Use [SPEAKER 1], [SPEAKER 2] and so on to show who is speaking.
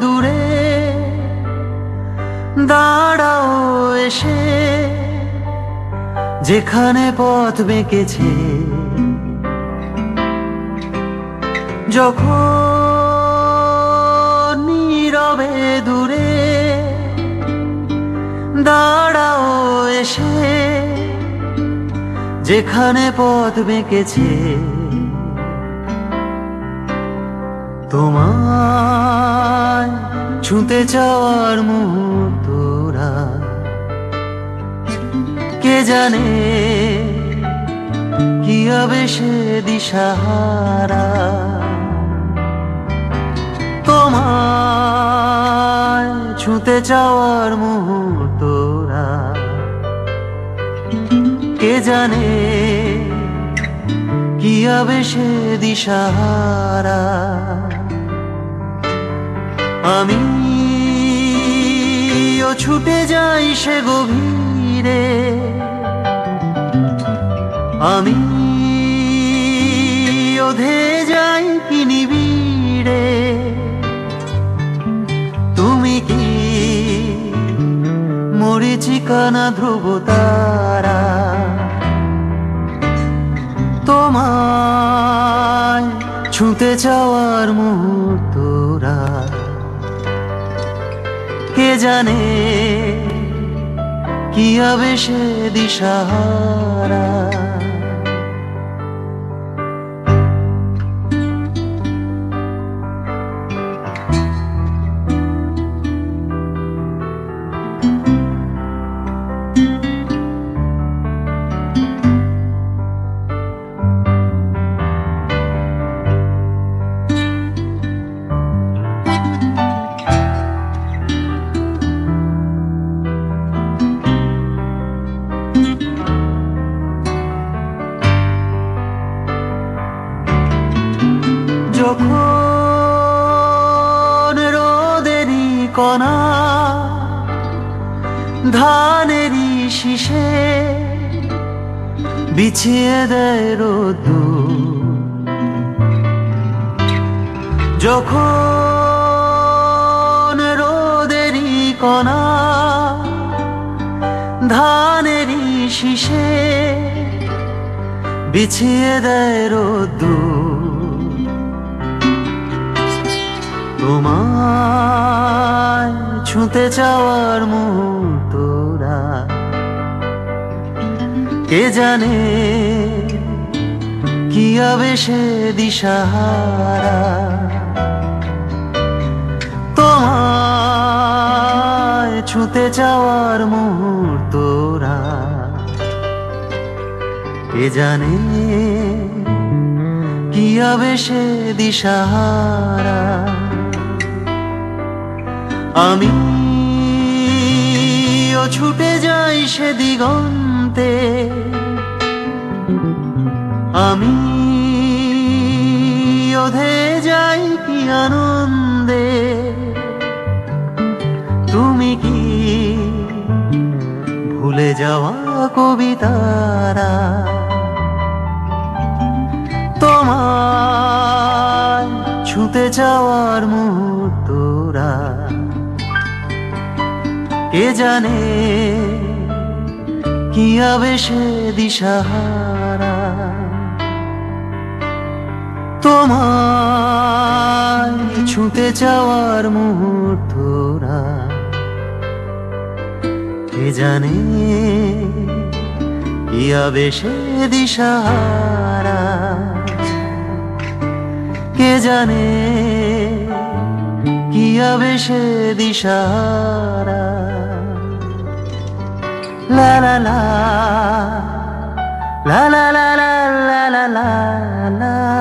[SPEAKER 1] দূরে দাঁড়াও যেখানে পথ বেঁকেছে। যখন নীরবে দূরে দাঁড় এসে যেখানে পথ বেঁকেছে, তোমায় ছুঁতে চাওয়ার মুহূর্তরা কে জানে কি হবে সে দিশাহারা। তোমায় ছুঁতে চাওয়ার মুহূর্তরা কে জানে কি হবে সে দিশাহারা। আমি ও ছুটে যাই সে গভীরে। আমি ওধে যাই কি নিবিড়ে। তুমি কি মরিচিকানা ধ্রুব তারা? তোমায় ছুঁতে চাওয়ার মুহূর্তরা কে জানে কি হবে সে দিশাহারা? কণা। ধানেরই শীষে বিছিয়ে দেয় রোদু যখন রোদেরই কণা, ধানেরই শীষে বিছিয়ে দেয় রোদ্দুর তোমায় ছুঁতে চাওয়ার মুহূর্তরা কে জানে কি সে দিশাহারা। তোমায় ছুঁতে চাওয়ার মুহূর্তরা কে জানে কি সে দিশাহারা। আমি ও ছুটে যাই সে দিগন্তে। আমি ওধে যাই কি আনন্দে। তুমি কি ভুলে যাওয়া কবিতারা? তোমার ছুঁতে যাওয়ার মুহূর্তরা কে জানে কি সে দিশাহারা। তোমায় ছুঁতে যাওয়ার মুহূর্তরা কে জানে কি সে দিশাহারা। কে জানে হবে সে দিশাহারা লা লা লা লা লা লা লা লা লা লা